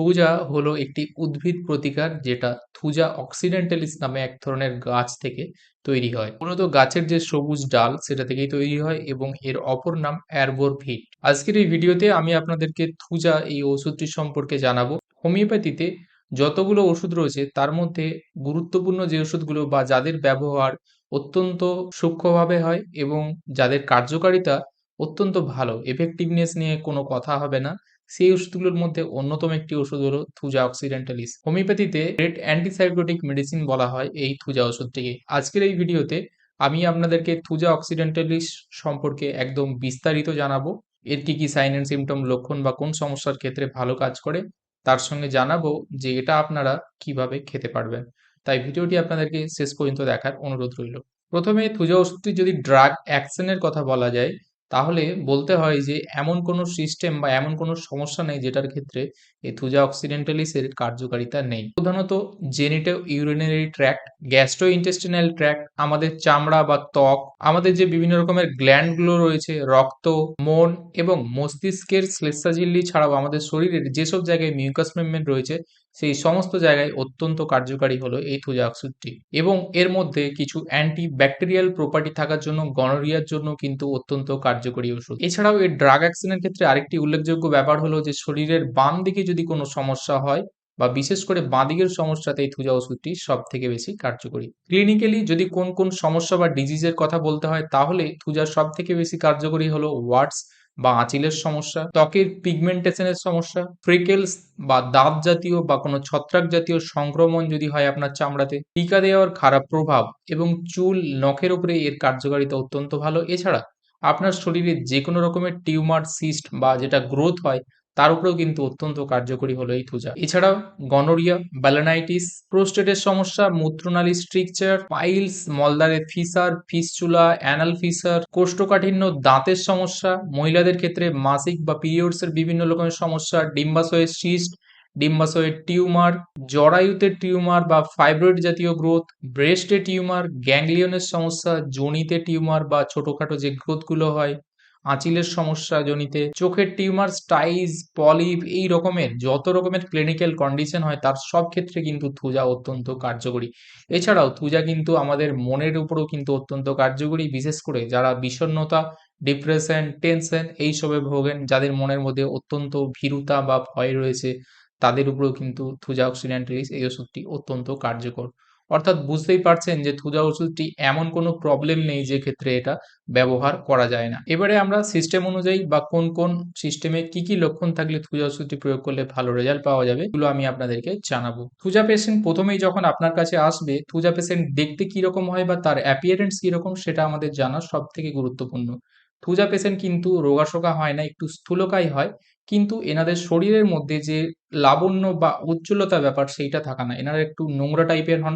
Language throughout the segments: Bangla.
থুজা হলো একটি উদ্ভিদ প্রতিকার যেটা থুজা অক্সিডেন্টালিস নামে এক ধরনের গাছ থেকে তৈরি হয়। মূলত গাছের যে সবুজ ডাল সেটা থেকেই তৈরি হয় এবং এর অপর নাম অ্যারবোর ভিট আজকের এই ভিডিওতে আমি আপনাদেরকে থুজা এই ওষুধটি সম্পর্কে জানাব। হোমিওপ্যাথিতে যতগুলো ওষুধ রয়েছে, তার মধ্যে গুরুত্বপূর্ণ যে ওষুধগুলো বা যাদের ব্যবহার অত্যন্ত সূক্ষ্মভাবে হয় এবং যাদের কার্যকারিতা অত্যন্ত ভালো এফেক্টিভনেস নিয়ে কোনো কথা হবে না সেই ওষুধগুলোর মধ্যে অন্যতম একটি ওষুধ হলো থুজা অক্সিডেন্টালিস। হোমিওপ্যাথিতে রেড অ্যান্টিসাইকোটিক মেডিসিন বলা হয় এই থুজা ওষুধটিকে। আজকের এই ভিডিওতে আমি আপনাদেরকে থুজা অক্সিডেন্টালিস সম্পর্কে একদম বিস্তারিত জানাব। এর কি কি সাইন অ্যান্ড সিমটম লক্ষণ বা কোন সমস্যার ক্ষেত্রে ভালো কাজ করে, তার সঙ্গে জানাব যে এটা আপনারা কীভাবে খেতে পারবেন। তাই ভিডিওটি আপনাদেরকে শেষ পর্যন্ত দেখার অনুরোধ রইল। প্রথমে থুজা ওষুধটি যদি ড্রাগ অ্যাকশনের কথা বলা যায় তাহলে বলতে হয় যে, এমন কোনো সিস্টেম বা এমন কোনো সমস্যা নেই যেটার ক্ষেত্রে এই থুজা অক্সিডেন্টালিসের কার্যকারিতা নেই। প্রধানত genito urinary tract gastro intestinal tract আমাদের চামড়া বা ত্বক, আমাদের যে বিভিন্ন রকমের গ্ল্যান্ডগুলো রয়েছে, রক্ত, মন এবং মস্তিষ্কের শ্লেষাঝিল্লি ছাড়াও আমাদের শরীরের যেসব জায়গায় মিউকাস মেমব্রেন রয়েছে সেই সমস্ত জায়গায় অত্যন্ত কার্যকারী হলো এই থুজা ওষুধটি। এবং এর মধ্যে কিছু অ্যান্টি ব্যাকটেরিয়াল প্রপার্টি থাকার জন্য গনোরিয়ার জন্য কিন্তু অত্যন্ত কার্যকরী ওষুধ। এছাড়াও এর ড্রাগ অ্যাকশনের ক্ষেত্রে আরেকটি উল্লেখযোগ্য ব্যাপার হলো যে শরীরের বাম দিকে যদি কোনো সমস্যা হয় বা বিশেষ করে বাঁদিকের সমস্যাতে এই থুজা ওষুধটি সব থেকে বেশি কার্যকরী। ক্লিনিক্যালি যদি কোন কোন সমস্যা বা ডিজিজের কথা বলতে হয়, তাহলে থুজা সব থেকে বেশি কার্যকরী হলো ওয়ার্ডস বা আঁচিলের সমস্যা, ত্বকের পিগমেন্টেশনের সমস্যা ফ্রিকেলস বা দাঁত জাতীয় বা কোনো ছত্রাক জাতীয় সংক্রমণ যদি হয় আপনার চামড়াতে, টিকা দেওয়ার খারাপ প্রভাব এবং চুল, নখের উপরে এর কার্যকারিতা অত্যন্ত ভালো। এছাড়া আপনার শরীরে যে কোনো রকমের টিউমার সিস্ট বা যেটা গ্রোথ হয় তার উপরেও কিন্তু অত্যন্ত কার্যকরী হলো এই থুজা এছাড়াও গনোরিয়া, ব্যালানাইটিস, প্রোস্টেটের সমস্যা, মূত্রনালী স্ট্রিকচার, পাইলস মলদারে ফিসার, ফিসচুলা, অ্যানাল ফিসার, কোষ্ঠকাঠিন্য, দাঁতের সমস্যা, মহিলাদের ক্ষেত্রে মাসিক বা পিরিয়ডসের বিভিন্ন রকমের সমস্যা, ডিম্বাশয়ের সিস্ট, ডিম্বাশয়ের টিউমার, জরায়ুতে টিউমার বা ফাইব্রয়েড জাতীয় গ্রোথ, ব্রেস্টে টিউমার, গ্যাংলিয়নের সমস্যা, জনিতে টিউমার বা ছোটখাটো যে গ্রোথগুলো হয় আঁচিলের সমস্যা জনিতে, চোখের টিউমার, স্টাইজ, পলিপ এই রকমের, যত রকমের ক্লিনিক্যাল কন্ডিশন হয়, তার সব ক্ষেত্রে কিন্তু থুজা অত্যন্ত কার্যকরী। এছাড়াও থুজা কিন্তু আমাদের মনের উপরেও কিন্তু অত্যন্ত কার্যকরী, বিশেষ করে যারা বিষণ্ণতা, ডিপ্রেশন, টেনশন এইসবে ভোগেন, যাদের মনের মধ্যে অত্যন্ত ভীরুতা বা ভয় রয়েছে, তাদের উপরেও কিন্তু থুজা অক্সিডেন্টালিস এই ওষুধটি অত্যন্ত কার্যকর। অর্থাৎ বুঝতেই পারছেন যে থুজা ওষুধটি এমন কোনো প্রবলেম নেই যে ক্ষেত্রে এটা ব্যবহার করা যায় না। এবারে আমরা সিস্টেম অনুযায়ী বা কোন কোন সিস্টেমে কি কি লক্ষণ থাকলে থুজা ওষুধটি প্রয়োগ করলে ভালো রেজাল্ট পাওয়া যাবে, এগুলো আমি আপনাদেরকে জানাব। থুজা পেশেন্ট প্রথমেই যখন আপনার কাছে আসবে থুজা পেশেন্ট দেখতে কীরকম হয় বা তার অ্যাপিয়ারেন্স কীরকম সেটা আমাদের জানা সব থেকে গুরুত্বপূর্ণ। থুজা পেশেন্ট কিন্তু রোগাশোকা হয় না, একটু স্থূলকায় হয় কিন্তু এনাদের শরীরের মধ্যে যে লাবণ্য বা উজ্জ্বলতা ব্যাপার সেইটা থাকা না। এনারা একটু নোংরা টাইপের হন।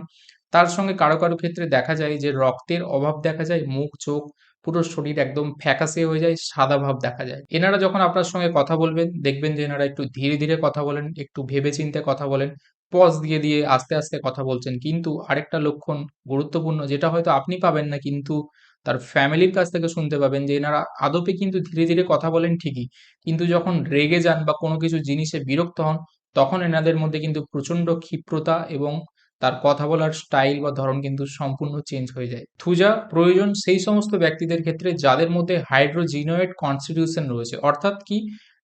তার সঙ্গে কারও কারও ক্ষেত্রে দেখা যায় যে রক্তের অভাব দেখা যায়, মুখ, চোখ পুরো শরীর একদম ফ্যাকাসে হয়ে যায়, সাদা ভাব দেখা যায়। এনারা যখন আপনার সঙ্গে কথা বলবেন, দেখবেন যে এনারা একটু ধীরে ধীরে কথা বলেন, একটু ভেবে চিন্তে কথা বলেন পজ দিয়ে দিয়ে আস্তে আস্তে কথা বলছেন। কিন্তু আরেকটা লক্ষণ গুরুত্বপূর্ণ, যেটা হয়তো আপনি পাবেন না, কিন্তু তার ফ্যামিলির কাছ থেকে শুনতে পাবেন যে এনারা আদপে কিন্তু ধীরে ধীরে কথা বলেন ঠিকই। কিন্তু যখন রেগে যান বা কোনো কিছু জিনিসে বিরক্ত হন, তখন এনাদের মধ্যে কিন্তু প্রচণ্ড ক্ষিপ্রতা এবং তার কথা বলার স্টাইল বা ধরন কিন্তু সম্পূর্ণ চেঞ্জ হয়ে যায়। থুজা, প্রয়োজন সেই সমস্ত ব্যক্তিদের ক্ষেত্রে যাদের মধ্যে হাইড্রোজিনোয়েড কনস্টিটিউশন রয়েছে। অর্থাৎ কি?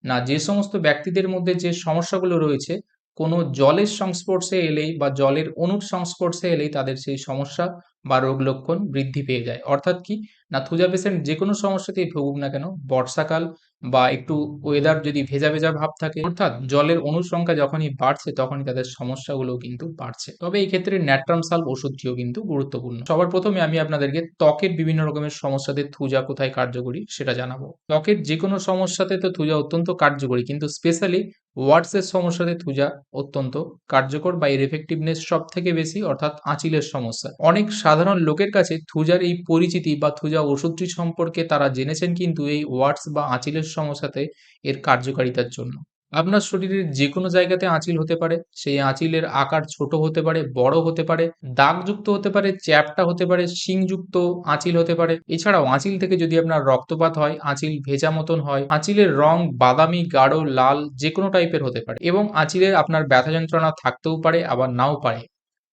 না, যে সমস্ত ব্যক্তিদের মধ্যে যে সমস্যাগুলো রয়েছে কোনো জলের সংস্পর্শে এলেই বা জলের অনুর সংস্পর্শে এলেই তাদের সেই সমস্যা বা রোগ লক্ষণ বৃদ্ধি পেয়ে যায়। অর্থাৎ কি? না থুজা পেশেন্ট যে কোনো সমস্যাতেই ভুগুক না কেন, বর্ষাকাল বা একটু ওয়েদার যদি ভেজা ভেজা ভাব থাকে, অর্থাৎ জলের অনুর সংখ্যা যখনই বাড়ছে, তখনই তাদের সমস্যাগুলো কিন্তু বাড়ছে। তবে এই ক্ষেত্রে ন্যাট্রামসাল ওষুধটিও কিন্তু গুরুত্বপূর্ণ। সবার প্রথমে আমি আপনাদেরকে ত্বকের বিভিন্ন রকমের সমস্যাতে থুজা কোথায় কার্যকরী সেটা জানাব। ত্বকের যে কোনো সমস্যাতে তো থুজা অত্যন্ত কার্যকরী, কিন্তু স্পেশালি ওয়ার্ডসের সমস্যাতে থুজা অত্যন্ত কার্যকর বা এর এফেক্টিভনেস সব থেকে বেশি, অর্থাৎ আঁচিলের সমস্যা। অনেক সাধারণ লোকের কাছে থুজার এই পরিচিতি বা থুজা ওষুধটি সম্পর্কে তারা জেনেছেন কিন্তু এই ওয়ার্ডস বা আঁচিলের সমস্যাতে এর কার্যকারিতার জন্য। আপনার শরীরের যে কোনো জায়গাতে আঁচিল হতে পারে, সেই আঁচিলের আকার ছোট হতে পারে, বড় হতে পারে, দাগযুক্ত হতে পারে, চ্যাপটা হতে পারে, শিংযুক্ত আঁচিল হতে পারে। এছাড়াও আঁচিল থেকে যদি আপনার রক্তপাত হয়, আঁচিল ভেজা মতন হয়, আঁচিলের রং বাদামি, গাঢ়, লাল যে কোনো টাইপের হতে পারে এবং আঁচিলে আপনার ব্যথা যন্ত্রণা থাকতেও পারে, আবার নাও পারে।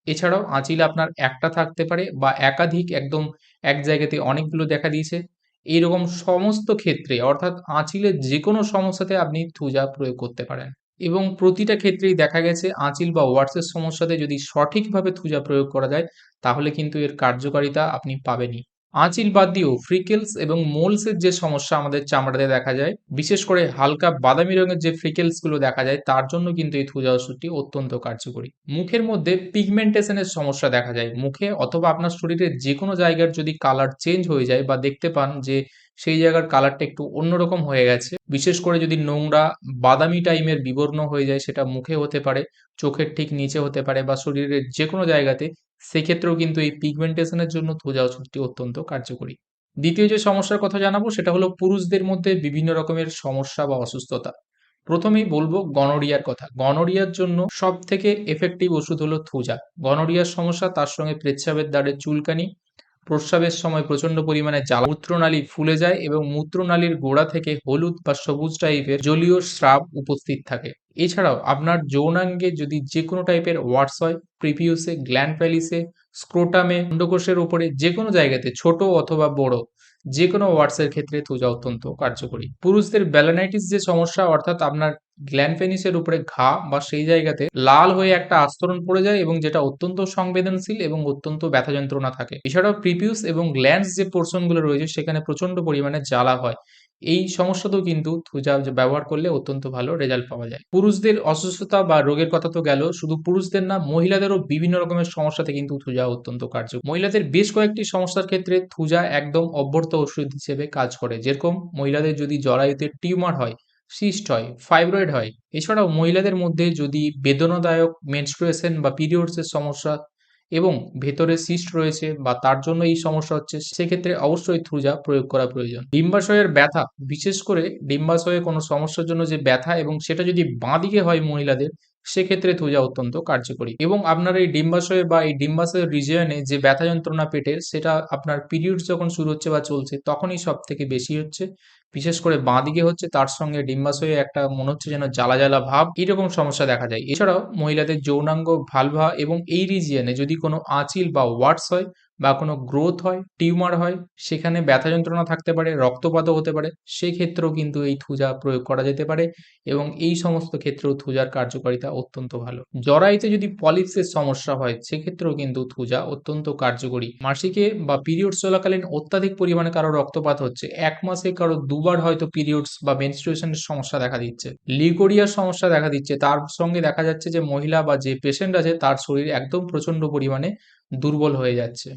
এছাড়াও আঁচিল আপনার একটা থাকতে পারে বা একাধিক, একদম এক জায়গাতে অনেকগুলো দেখা দিয়েছে। এইরকম সমস্ত ক্ষেত্রে, অর্থাৎ আঁচিলের যে কোনো সমস্যাতে আপনি থুজা প্রয়োগ করতে পারেন। এবং প্রতিটা ক্ষেত্রেই দেখা গেছে আঁচিল বা ওয়ার্সের সমস্যাতে যদি সঠিকভাবে থুজা প্রয়োগ করা যায়, তাহলে কিন্তু এর কার্যকারিতা আপনি পাবেনই। আঁচিল বাদ দিয়েও ফ্রিকেলস এবং মোলসের যে সমস্যা আমাদের চামড়াতে দেখা যায়, বিশেষ করে হালকা বাদামি রঙের যে ফ্রিকেলসগুলো দেখা যায়, তার জন্য কিন্তু এই থুজা ওষুধটি অত্যন্ত কার্যকরী। মুখের মধ্যে পিগমেন্টেশনের সমস্যা দেখা যায়। মুখে অথবা আপনার শরীরের যে কোনো জায়গার যদি কালার চেঞ্জ হয়ে যায় বা দেখতে পান যে সেই জায়গার কালারটা একটু অন্যরকম হয়ে গেছে, বিশেষ করে যদি নোংরা বাদামি টাইমের বিবর্ণ হয়ে যায়, সেটা মুখে হতে পারে, চোখের ঠিক নিচে হতে পারে বা শরীরের যে কোনো জায়গাতে সেক্ষেত্রেও কিন্তু এই পিগমেন্টেশনের জন্য থুজা ওষুধটি অত্যন্ত কার্যকরী। দ্বিতীয় যে সমস্যার কথা জানাব, সেটা হলো পুরুষদের মধ্যে বিভিন্ন রকমের সমস্যা বা অসুস্থতা। প্রথমেই বলব গনোরিয়ার কথা। গনোরিয়ার জন্য সব থেকে এফেক্টিভ ওষুধ হলো থুজা গনোরিয়ার সমস্যা, তার সঙ্গে প্রেচ্ছাপের দ্বারে চুলকানি প্রস্রাবের সময় প্রচণ্ড পরিমাণে জ্বালা, মূত্রনালী ফুলে যায় এবং মূত্রনালীর গোড়া থেকে হলুদ বা সবুজ টাইপের জলীয় স্রাব উপস্থিত থাকে। এছাড়াও আপনার যৌনাঙ্গে যদি যে কোনো টাইপের ওয়ার্স হয়, প্রিপিউসে, গ্ল্যান্ড প্যালিসে, স্ক্রোটামে, অন্ডকোষের উপরে যে কোনো জায়গাতে, ছোট অথবা বড় যে কোনো ওয়ার্ডসের ক্ষেত্রে তুজা অত্যন্ত কার্যকরী। পুরুষদের ব্যালানাইটিস যে সমস্যা, অর্থাৎ আপনার গ্ল্যান্ড পেনিসের উপরে ঘা বা সেই জায়গাতে লাল হয়ে একটা আস্তরণ পড়ে যায় এবং যেটা অত্যন্ত সংবেদনশীল এবং অত্যন্ত ব্যথা যন্ত্রণা থাকে। এছাড়াও প্রিপিউস এবং গ্ল্যান্ডস যে পোর্শনগুলো রয়েছে, সেখানে প্রচণ্ড পরিমাণে জ্বালা হয়। এই সমস্যাতেও কিন্তু থুজা ব্যবহার করলে অত্যন্ত ভালো রেজাল্ট পাওয়া যায়। পুরুষদের অসুস্থতা বা রোগের কথা তো গেল, শুধু পুরুষদের না, মহিলাদেরও বিভিন্ন রকমের সমস্যাতে কিন্তু থুজা অত্যন্ত কার্যকর। মহিলাদের বেশ কয়েকটি সমস্যার ক্ষেত্রে থুজা একদম অভ্যর্থ ওষুধ হিসেবে কাজ করে। যেরকম মহিলাদের যদি জরায়ুতে টিউমার হয়, সিস্ট হয় ফাইব্রয়েড হয়, এছাড়াও মহিলাদের মধ্যে যদি বেদনাদায়ক মেনস্ট্রুয়েশন বা পিরিয়ডসের সমস্যা এবং ভেতরে সিস্ট রয়েছে বা তার জন্য এই সমস্যা হচ্ছে, সেক্ষেত্রে অবশ্যই থ্রুজা প্রয়োগ করা প্রয়োজন। ডিম্বাশয়ের ব্যথা, বিশেষ করে ডিম্বাশয়ে কোনো সমস্যার জন্য যে ব্যথা এবং সেটা যদি বাঁ দিকে হয় মহিলাদের, সেক্ষেত্রে থুজা অত্যন্ত কার্যকরী। এবং আপনার এই ডিম্বাশয়ে বা এই ডিম্বাশয়ের রিজিয়নে যে ব্যথা যন্ত্রণা পেটের, সেটা আপনার পিরিয়ডস যখন শুরু হচ্ছে বা চলছে, তখনই সব থেকে বেশি হচ্ছে। বিশেষ করে বাঁ দিকে হচ্ছে তার সঙ্গে ডিম্বাশয়ে একটা মনে হচ্ছে যেন জ্বালা জ্বালা ভাব, এরকম সমস্যা দেখা যায়। এছাড়াও মহিলাদের যৌনাঙ্গ, ভালভা এবং এই রিজিয়নে যদি কোনো আঁচিল বা ওয়ার্ডস হয় বা কোনো গ্রোথ হয় টিউমার হয়, সেখানে ব্যথা যন্ত্রণা থাকতে পারে, রক্তপাতও হতে পারে, সেক্ষেত্রেও কিন্তু এই থুজা প্রয়োগ করা যেতে পারে এবং এই সমস্ত ক্ষেত্রেও থুজার কার্যকারিতা অত্যন্ত ভালো। জরাইতে যদি পলিপসের সমস্যা হয়, সেক্ষেত্রেও কিন্তু থুজা অত্যন্ত কার্যকরী। মাসিকে বা পিরিয়ডস চলাকালীন অত্যাধিক পরিমাণে কারও রক্তপাত হচ্ছে, এক মাসে কারও দুবার হয়তো পিরিয়ডস বা মেনস্ট্রুয়েশনের সমস্যা দেখা দিচ্ছে। লিকোরিয়ার সমস্যা দেখা দিচ্ছে, তার সঙ্গে দেখা যাচ্ছে যে মহিলা বা যে পেশেন্ট আছে, তার শরীর একদম প্রচণ্ড পরিমাণে দুর্বল হয়ে যাচ্ছে।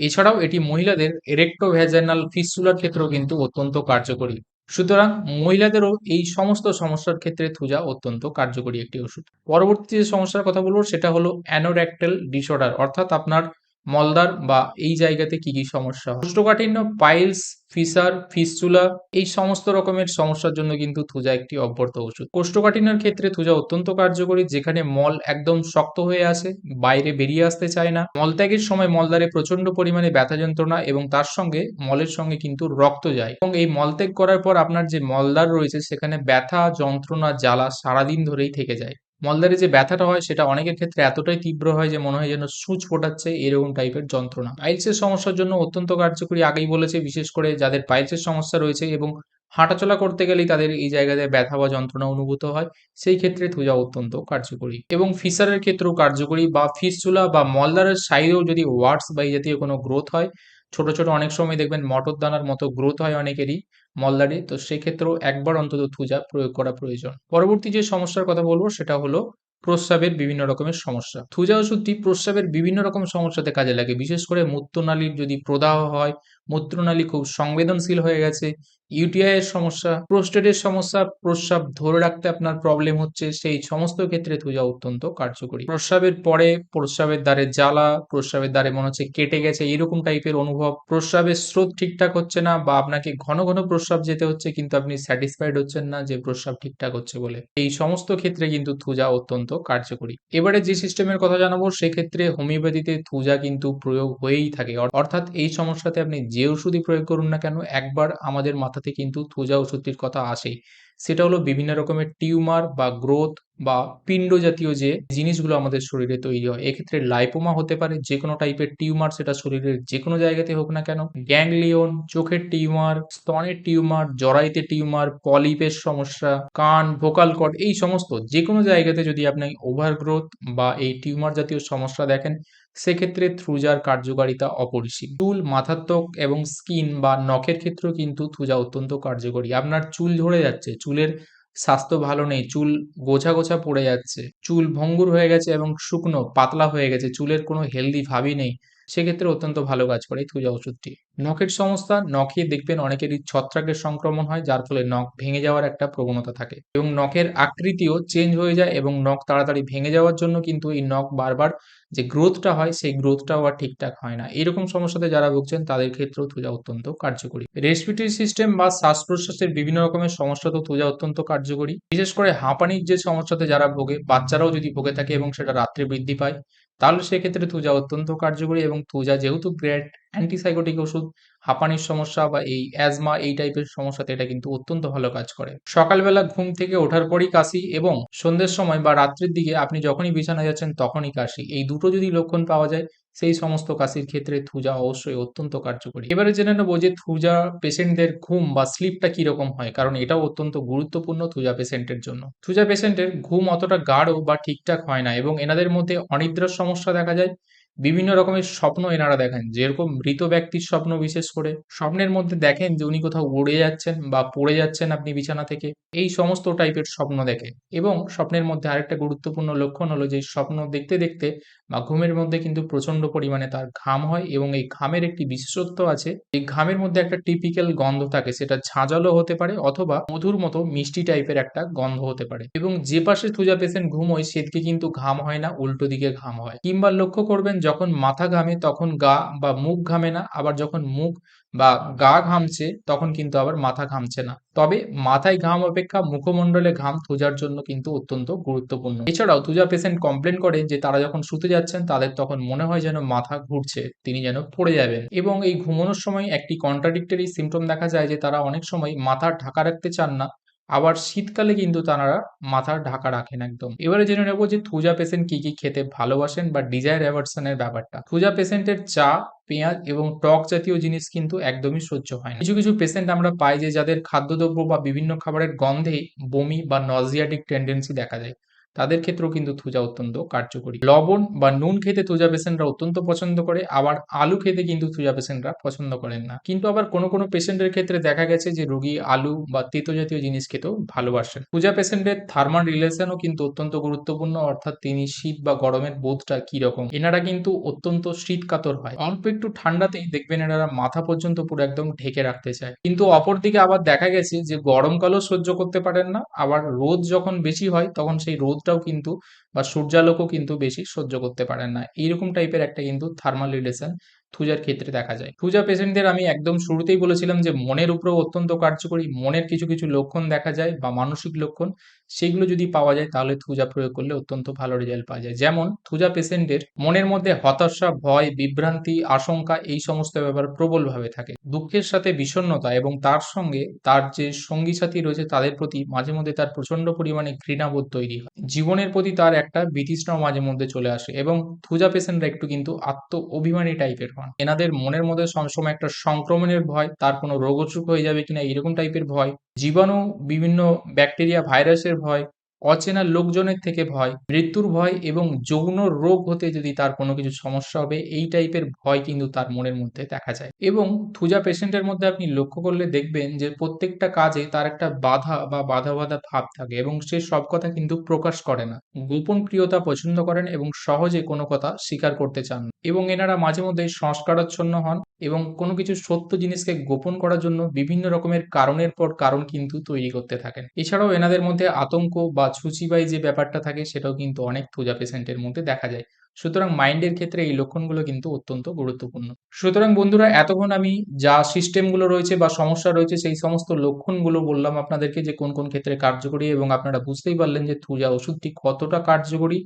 এছাড়াও এটি মহিলাদের এরেক্টোভ্যাজাইনাল ফিসুলার ক্ষেত্রেও কিন্তু অত্যন্ত কার্যকরী। সুতরাং মহিলাদেরও এই সমস্ত সমস্যার ক্ষেত্রে থুজা অত্যন্ত কার্যকরী একটি ওষুধ। পরবর্তী যে সমস্যার কথা বলব, সেটা হলো অ্যানোরেক্টাল ডিসঅর্ডার অর্থাৎ আপনার মলদার বা এই জায়গাতে কি কি সমস্যা কোষ্ঠকাঠিন্য, পাইলস ফিসার ফিসচুলা, এই সমস্ত রকমের সমস্যার জন্য কিন্তু থুজা একটি অভ্যর্থ ওষুধ। কোষ্ঠকাঠিন্যের ক্ষেত্রে থুজা অত্যন্ত কার্যকরী, যেখানে মল একদম শক্ত হয়ে আসে, বাইরে বেরিয়ে আসতে চায় না। মলত্যাগের সময় মলদারে প্রচণ্ড পরিমাণে ব্যথা যন্ত্রণা এবং তার সঙ্গে মলের সঙ্গে কিন্তু রক্ত যায়। এবং এই মলত্যাগ করার পর আপনার যে মলদার রয়েছে, সেখানে ব্যথা, যন্ত্রণা, জ্বালা সারাদিন ধরেই থেকে যায়। মলদারে যে ব্যথাটা হয়, সেটা অনেকের ক্ষেত্রে এতটাই তীব্র হয় যে মনে হয় যেন সূচ ফোটাচ্ছে এরকম টাইপের যন্ত্রণা। পাইলসের সমস্যার জন্য অত্যন্ত কার্যকরী আগেই বলেছে, বিশেষ করে যাদের পাইলসের সমস্যা রয়েছে এবং হাঁটাচলা করতে গেলেই তাদের এই জায়গাতে ব্যথা বা যন্ত্রণা অনুভূত হয়, সেই ক্ষেত্রে থুজা অত্যন্ত কার্যকরী। এবং ফিসারের ক্ষেত্রেও কার্যকরী বা ফিসচুলা বা মলদারের সাইডেও যদি ওয়ার্ডস বা এই জাতীয় কোনো গ্রোথ হয় ছোট ছোট অনেক সময় দেখবেন মটর দানার মতো গ্রোথ হয় অনেকেরই মলদারে। তো সেক্ষেত্রেও একবার অন্তত থুজা প্রয়োগ করা প্রয়োজন। পরবর্তী যে সমস্যার কথা বলব সেটা হলো প্রস্রাবের বিভিন্ন রকমের সমস্যা। থুজা ওষুধটি প্রস্রাবের বিভিন্ন রকম সমস্যাতে কাজে লাগে। বিশেষ করে মূত্রনালীর যদি প্রদাহ হয় মূত্রনালী খুব সংবেদনশীল হয়ে গেছে। ইউটিআই এর সমস্যা প্রোস্টেটের সমস্যা, প্রস্রাব ধরে রাখতে আপনার প্রবলেম হচ্ছে, সেই সমস্ত ক্ষেত্রে থুজা অত্যন্ত কার্যকরী। প্রস্রাবের পরে প্রস্রাবের দ্বারে জ্বালা, প্রস্রাবের দ্বারে মনে হচ্ছে কেটে গেছে, এরকম টাইপের অনুভব। প্রস্রাবের স্রোত ঠিকঠাক হচ্ছে না বা আপনাকে ঘন ঘন প্রস্রাব যেতে হচ্ছে, কিন্তু আপনি স্যাটিসফাইড হচ্ছেন না যে প্রস্রাব ঠিকঠাক হচ্ছে বলে। এই সমস্ত ক্ষেত্রে কিন্তু থুজা অত্যন্ত কার্যকরী। এবারে যে সিস্টেমের কথা জানাব, সেক্ষেত্রে হোমিওপ্যাথিতে থুজা কিন্তু প্রয়োগ হয়েই থাকে। অর্থাৎ এই সমস্যাতে আপনি যে ওষুধই প্রয়োগ করুন না কেন, একবার আমাদের মাথাতে কিন্তু থোজা ওষুধটির কথা আসেই। সেটা হলো বিভিন্ন রকমের টিউমার বা গ্রোথ বা পিণ্ড জাতীয় যে জিনিসগুলো আমাদের শরীরে তৈরি হয়। এক্ষেত্রে লাইপোমা হতে পারে যে কোনো টাইপের টিউমার সেটা শরীরের যে কোনো জায়গাতে হোক না কেন। গ্যাংলিয়ন, চোখের টিউমার, স্তনের টিউমার জরাইতে টিউমার, পলিপের সমস্যা, কান, ভোকাল কর্ড, এই সমস্ত যে কোনো জায়গাতে যদি আপনি ওভারগ্রোথ বা এই টিউমার জাতীয় সমস্যা দেখেন সেক্ষেত্রে থ্রুজার কার্যকারিতা অপরিসীম। চুল মাথার ত্বক এবং স্কিন বা নখের ক্ষেত্রেও কিন্তু থ্রুজা অত্যন্ত কার্যকরী। আপনার চুল ঝরে যাচ্ছে, চুলের স্বাস্থ্য ভালো নেই, চুল গোছা গোছা পড়ে যাচ্ছে, চুল ভঙ্গুর হয়ে গেছে এবং শুকনো, পাতলা হয়ে গেছে, চুলের কোনো হেলদি ভাবই নেই। সেক্ষেত্রে অত্যন্ত ভালো কাজ করে এই থুজা ওষুধটি। নখের সমস্যা নখে দেখবেন অনেকেরই ছত্রাকের সংক্রমণ হয়, যার ফলে নখ ভেঙে যাওয়ার একটা প্রবণতা থাকে এবং নখের আকৃতিও চেঞ্জ হয়ে যায় এবং নখ তাড়াতাড়ি ভেঙে যাওয়ার জন্য কিন্তু এই নখ বারবার যে গ্রোথটা হয়, সেই গ্রোথটাও আর ঠিকঠাক হয় না। এরকম সমস্যাতে যারা ভুগছেন, তাদের ক্ষেত্রেও থুজা অত্যন্ত কার্যকরী। রেসপিরেটরি সিস্টেম বা শ্বাস প্রশ্বাসের বিভিন্ন রকমের সমস্যাতেও থুজা অত্যন্ত কার্যকরী। বিশেষ করে হাঁপানির যে সমস্যাতে যারা ভোগে, বাচ্চারাও যদি ভোগে থাকে এবং সেটা রাত্রে বৃদ্ধি পায় তাহলে সেক্ষেত্রে তুজা অত্যন্ত কার্যকরী এবং তুজা যেহেতু গ্রেট অ্যান্টিসাইকোটিক ওষুধ, হাঁপানির সমস্যা বা এই অ্যাজমা এই টাইপের সমস্যাতে এটা কিন্তু অত্যন্ত ভালো কাজ করে। সকালবেলা ঘুম থেকে ওঠার পরই কাশি এবং সন্ধ্যের সময় বা রাত্রের দিকে আপনি যখনই বিছানায় যাচ্ছেন তখনই কাশি। এই দুটো যদি লক্ষণ পাওয়া যায়, সেই সমস্ত কাশির ক্ষেত্রে থুজা অবশ্যই অত্যন্ত কার্যকরী। এবারে জেনে নেব যে থুজা পেশেন্টদের ঘুম বা স্লিপটা কীরকম হয়, কারণ এটাও অত্যন্ত গুরুত্বপূর্ণ থুজা পেশেন্টের জন্য। থুজা পেশেন্টের ঘুম অতটা গাঢ় বা ঠিকঠাক হয় না এবং এনাদের মধ্যে অনিদ্রার সমস্যা দেখা যায় বিভিন্ন রকমের স্বপ্ন এনারা দেখেন। যেরকম মৃত ব্যক্তির স্বপ্ন বিশেষ করে। স্বপ্নের মধ্যে দেখেন যে উনি কোথাও উড়ে যাচ্ছেন বা পড়ে যাচ্ছেন আপনি বিছানা থেকে। এই সমস্ত টাইপের স্বপ্ন দেখে এবং স্বপ্নের মধ্যে আরেকটা গুরুত্বপূর্ণ লক্ষণ হলো যে স্বপ্ন দেখতে দেখতে বা ঘুমের মধ্যে কিন্তু প্রচণ্ড পরিমাণে তার ঘাম হয় এবং এই ঘামের একটি বিশেষত্ব আছে। এই ঘামের মধ্যে একটা টিপিক্যাল গন্ধ থাকে, সেটা ঝাঁঝালো হতে পারে অথবা মধুর মতো মিষ্টি টাইপের একটা গন্ধ হতে পারে। এবং যে পাশে থুজা পেশেন্ট ঘুম হয় সেদিকে কিন্তু ঘাম হয় না, উল্টো দিকে ঘাম হয়। কিংবা লক্ষ্য করবেন যখন মাথা ঘামে তখন গা বা মুখ ঘামে না, আবার যখন মুখ বা গা ঘামছে তখন কিন্তু আবার মাথা ঘামছে না। তবে মাথায় ঘাম অপেক্ষা মুখমণ্ডলে ঘাম থুজার জন্য কিন্তু অত্যন্ত গুরুত্বপূর্ণ। এছাড়াও তুজা পেশেন্ট কমপ্লেন করে যে, তারা যখন শুতে যাচ্ছেন তাদের তখন মনে হয় যেন মাথা ঘুরছে, তিনি যেন পড়ে যাবেন। এবং এই ঘুমানোর সময় একটি কন্ট্রাডিক্টরি সিমটম দেখা যায় যে, তারা অনেক সময় মাথা ঢাকা রাখতে চান না আবার শীতকালে কিন্তু তারা মাথার ঢাকা রাখেন একদম। এবারে জেনে নেব যে থুজা পেশেন্ট কি কি খেতে ভালোবাসেন বা ডিজায়ার অ্যাভার্সনের ব্যাপারটা। থুজা পেশেন্টের চা, পেঁয়াজ এবং টক জাতীয় জিনিস কিন্তু একদমই সহ্য হয় না। কিছু কিছু পেশেন্ট আমরা পাই যে যাদের খাদ্যদ্রব্য বা বিভিন্ন খাবারের গন্ধে বমি বা নজিয়াটিক টেন্ডেন্সি দেখা যায়। তাদের ক্ষেত্রেও কিন্তু থুজা অত্যন্ত কার্যকরী। লবণ বা নুন খেতে থুজা পেশেন্টরা অত্যন্ত পছন্দ করে, আবার আলু খেতে কিন্তু থুজা পেশেন্টরা পছন্দ করেন না। কিন্তু আবার কোনো কোনো পেশেন্টের ক্ষেত্রে দেখা গেছে যে রোগী আলু বা তেতো জাতীয় জিনিস খেতেও ভালোবাসেন। থুজা পেশেন্টের থার্মাল রিলেশনও কিন্তু অত্যন্ত গুরুত্বপূর্ণ, অর্থাৎ তিনি শীত বা গরমের বোধটা রকম এনারা কিন্তু অত্যন্ত শীত কাতর হয়। অল্প একটু ঠান্ডাতেই দেখবেন এনারা মাথা পর্যন্ত পুরো একদম ঢেকে রাখতে চায়। কিন্তু অপরদিকে আবার দেখা গেছে যে গরমকালও সহ্য করতে পারেন না, আবার রোদ যখন বেশি হয়, তখন সেই রোদটাও কিন্তু বা সূর্যালোকও কিন্তু বেশি সহ্য করতে পারেন না। এইরকম টাইপের একটা কিন্তু থার্মাল রিলেশন থুজার ক্ষেত্রে দেখা যায়। থুজা পেশেন্টদের আমি একদম শুরুতেই বলেছিলাম যে, মনের উপরেও অত্যন্ত কার্যকরী, মনের কিছু কিছু লক্ষণ দেখা যায় বা মানসিক লক্ষণ, সেগুলো যদি পাওয়া যায় তাহলে থুজা প্রয়োগ করলে অত্যন্ত ভালো রেজাল্ট পাওয়া যায়। যেমন থুজা পেশেন্টের মনের মধ্যে হতাশা, ভয়, বিভ্রান্তি, আশঙ্কা এই সমস্ত ব্যাপার প্রবলভাবে থাকে। দুঃখের সাথে বিষণ্ণতা এবং তার সঙ্গে তার যে সঙ্গী সাথী রয়েছে তাদের প্রতি মাঝে মধ্যে তার প্রচণ্ড পরিমাণে ঘৃণাবোধ তৈরি হয়। জীবনের প্রতি তার একটা বিতৃষ্ণাও মাঝে মধ্যে চলে আসে এবং থুজা পেশেন্টরা একটু কিন্তু আত্ম অভিমানী টাইপের হন এনাদের মনের মধ্যে সবসময় একটা সংক্রমণের ভয়, তার কোনো রোগচুক হয়ে যাবে কিনা এরকম টাইপের ভয়, জীবাণু বিভিন্ন ব্যাকটেরিয়া ভাইরাসের ভয় অচেনা লোকজনের থেকে ভয়, মৃত্যুর ভয় এবং যৌন রোগ হতে যদি তার কোনো কিছু সমস্যা হবে, এই টাইপের ভয় কিন্তু তার মনের মধ্যে দেখা যায়। এবং থুজা পেশেন্টের মধ্যে আপনি লক্ষ্য করলে দেখবেন যে প্রত্যেকটা কাজে তার একটা বাধা বা বাধা বাধা ভাব থাকে এবং সে সব কথা কিন্তু প্রকাশ করে না। গোপন প্রিয়তা পছন্দ করেন এবং সহজে কোনো কথা স্বীকার করতে চান এবং এনারা মাঝে মধ্যে সংস্কারাচ্ছন্ন হন এবং কোনো কিছু সত্য জিনিসকে গোপন করার জন্য বিভিন্ন রকমের কারণের পর কারণ কিন্তু তৈরি করতে থাকেন। এছাড়াও এনাদের মধ্যে আতঙ্ক বা ছুচিবাই যে ব্যাপারটা থাকে সেটাও কিন্তু অনেক থুজা পেশেন্টের মধ্যে দেখা যায়। সুতরাং মাইন্ডের ক্ষেত্রে এই লক্ষণগুলো কিন্তু অত্যন্ত গুরুত্বপূর্ণ। সুতরাং বন্ধুরা, এতক্ষণ আমি যা সিস্টেমগুলো রয়েছে বা সমস্যা রয়েছে সেই সমস্ত লক্ষণগুলো বললাম আপনাদেরকে যে কোন কোন ক্ষেত্রে কার্যকরী এবং আপনারা বুঝতেই পারলেন যে থুজা ওষুধটি কতটা কার্যকরী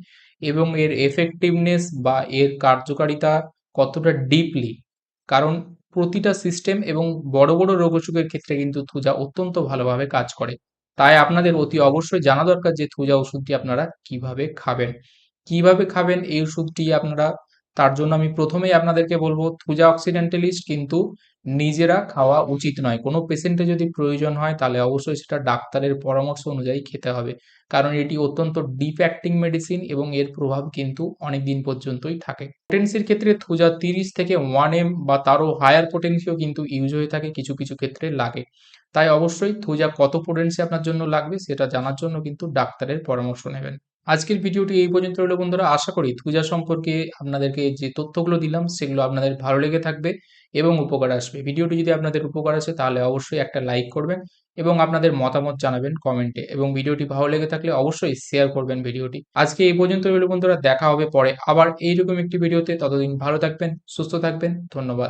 এবং এর এফেক্টিভনেস বা এর কার্যকারিতা কতটা ডিপলি কারণ প্রতিটা সিস্টেম এবং বড় বড় রোগ অসুখের ক্ষেত্রে কিন্তু থুজা অত্যন্ত ভালোভাবে কাজ করে। তাই আপনাদের অতি অবশ্যই জানা দরকার যে থুজা ওষুধটি আপনারা কীভাবে খাবেন। কীভাবে খাবেন এই ওষুধটি আপনারা? তার জন্য আমি প্রথমেই আপনাদেরকে বলব, থুজা অক্সিডেন্টালিস্ট কিন্তু নিজেরা খাওয়া উচিত নয়। কোনো পেশেন্টে যদি প্রয়োজন হয়, তাহলে অবশ্যই সেটা ডাক্তারের পরামর্শ অনুযায়ী খেতে হবে। কারণ এটি অত্যন্ত ডিপ অ্যাক্টিং মেডিসিন এবং এর প্রভাব কিন্তু অনেক দিন পর্যন্তই থাকে। পোটেন্সির ক্ষেত্রে থুজা তিরিশ থেকে ওয়ান এম বা তারও হায়ার পোটেন্সিও কিন্তু ইউজ হয়ে থাকে কিছু কিছু ক্ষেত্রে লাগে। তাই অবশ্যই থুজা কত পোটেন্সি আপনার জন্য লাগবে সেটা জানার জন্য কিন্তু ডাক্তারের পরামর্শ নেবেন। আজকের ভিডিওটি এই পর্যন্ত রইল বন্ধুরা। আশা করি থুজা সম্পর্কে আপনাদেরকে যে তথ্যগুলো দিলাম, সেগুলো আপনাদের ভালো লেগে থাকবে। এবং উপকার আসবে। ভিডিওটি যদি আপনাদের উপকার আসে, তাহলে অবশ্যই একটা লাইক করবেন এবং আপনাদের মতামত জানাবেন কমেন্টে এবং ভিডিওটি ভালো লেগে থাকলে অবশ্যই শেয়ার করবেন ভিডিওটি। আজকে এই পর্যন্ত বন্ধুরা, দেখা হবে পরে আবার এইরকম একটি ভিডিওতে। ততদিন ভালো থাকবেন, সুস্থ থাকবেন, ধন্যবাদ।